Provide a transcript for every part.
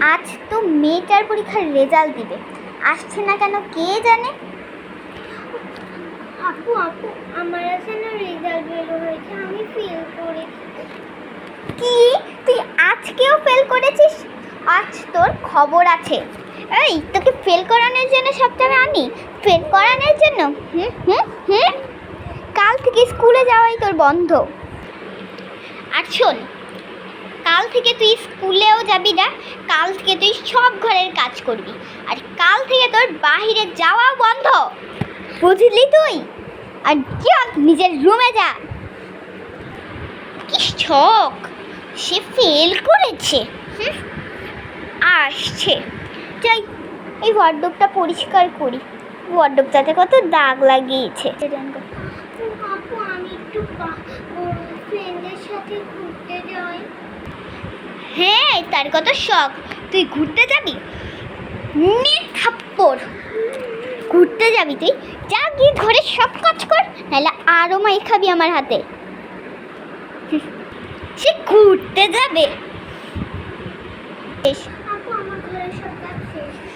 আজ তো মেয়েটার পরীক্ষার রেজাল্ট দিবে। আসছে না কেন কে জানে? আপু আপু আমার আছে না রেজাল্ট বের হয়েছে আমি ফেল করেছি। কি? তুই আজকেও ফেল করেছিস? আজ তোর খবর আছে। এই তোকে ফেল করানোর জন্য সপ্তাহে আনি ফেল করানোর জন্য? হুম হুম হুম? কাল থেকে স্কুলে যাওয়াই তোর বন্ধ। আর শোন থেকে তুই স্কুলেও যাবি না, কাল থেকে তুই সব ঘরের কাজ করবি। আর কাল থেকে তোর বাইরে যাওয়া বন্ধ। বুঝলি তুই? আর যা, নিজের রুমে যা। কি শখ! সে ফেল করেছে। আসছে। যাই, এই ওয়ার্ডরোবটা পরিষ্কার করি। ওয়ার্ডরোবটাতে কত দাগ লাগিয়েছে। আমি একটু ফ্রেন্ডের সাথে ঘুরতে যাই। হ্যাঁ তার কত শখ। তুই ঘুরতে যাবি? নে থাপ্পড়। ঘুরতে যাবি তুই? যা গিয়ে ঘরে সব কাজ কর, নাহলে আরও মাই খাবি আমার হাতে। সে ঘুরতে যাবে।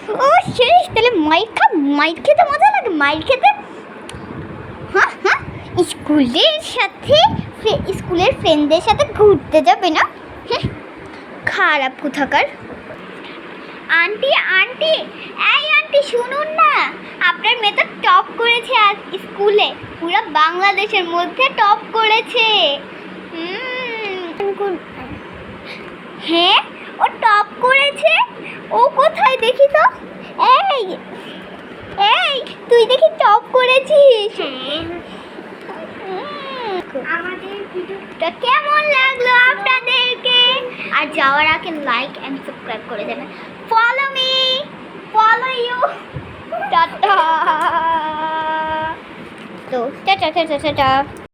ও, শেষ। তাহলে মাইর খা মাইর খেতে মজা লাগে? মাইর খেতে? হ্যাঁ হ্যাঁ। স্কুলের সাথে স্কুলের ফ্রেন্ডদের সাথে ঘুরতে যাবে না? খারাপ কোথাকার? আন্টি আন্টি এই আন্টি শুনুন না। আপনার মেয়ে তো টপ করেছে আজ স্কুলে। পুরো বাংলাদেশের মধ্যে টপ করেছে। হ্যাঁ ও টপ করেছে? ও কোথায় দেখি তো? এই এই তুই দেখি টপ করেছিস। আমাদের ভিডিও তা কেমন লাগল? যাওয়ার আগে লাইক অ্যান্ড সাবস্ক্রাইব করে দেবেন। Follow me follow you tata! তো টাটা টাটা টাটা।